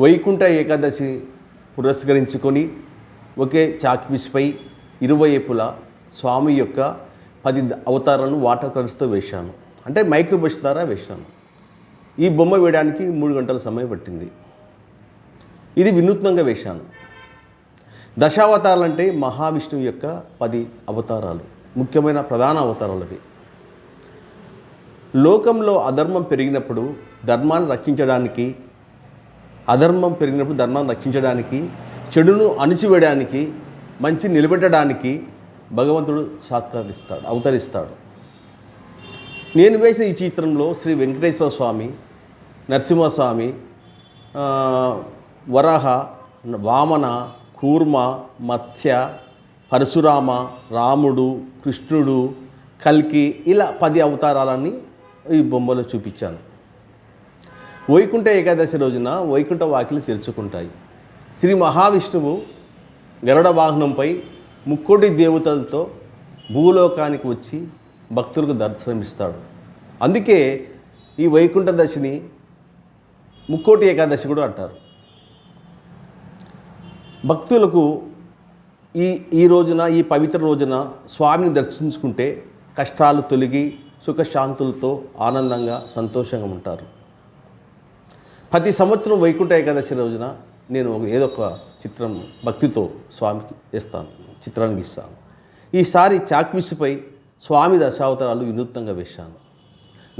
వైకుంఠ ఏకాదశి పురస్కరించుకొని ఒకే చాక్పీస్పై ఇరువైపులా స్వామి యొక్క పది అవతారాలను వాటర్ కలర్స్తో వేశాను. అంటే మైక్రో ద్వారా వేశాను. ఈ బొమ్మ వేయడానికి మూడు గంటల సమయం పట్టింది. ఇది వినూత్నంగా వేశాను. దశావతారాలు అంటే మహావిష్ణువు యొక్క పది అవతారాలు ముఖ్యమైన ప్రధాన అవతారాలు అవి. లోకంలో అధర్మం పెరిగినప్పుడు ధర్మాన్ని రక్షించడానికి అధర్మం పెరిగినప్పుడు ధర్మాన్ని రక్షించడానికి చెడును అణిచివేయడానికి మంచి నిలబెట్టడానికి భగవంతుడు శాస్త్రాదిస్తాడు అవతరిస్తాడు. నేను వేసిన ఈ చిత్రంలో శ్రీ వెంకటేశ్వర స్వామి నరసింహస్వామి వరహ వరాహ వామన కూర్మ మత్స్య పరశురామ రాముడు కృష్ణుడు కల్కి ఇలా పది అవతారాలని ఈ బొమ్మలో చూపించాను. వైకుంఠ ఏకాదశి రోజున వైకుంఠ వాకిలు తెరుచుకుంటాయి. శ్రీ మహావిష్ణువు గరుడ వాహనంపై ముక్కోటి దేవతలతో భూలోకానికి వచ్చి భక్తులకు దర్శనమిస్తాడు. అందుకే ఈ వైకుంఠ దశని ముక్కోటి ఏకాదశి కూడా అంటారు. భక్తులకు ఈ ఈ రోజున ఈ పవిత్ర రోజున స్వామిని దర్శించుకుంటే కష్టాలు తొలగి సుఖశాంతులతో ఆనందంగా సంతోషంగా ఉంటారు. ప్రతి సంవత్సరం వైకుంఠ ఏకాదశి రోజున నేను ఒక- ఏదో ఒక చిత్రం భక్తితో స్వామికి ఇస్తాను చిత్రానికి ఇస్తాను. ఈసారి చాక్మిస్పై స్వామి దశావతారాలు వినూత్నంగా వేశాను.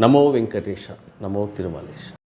నమో వెంకటేశ నమో తిరుమలేశ.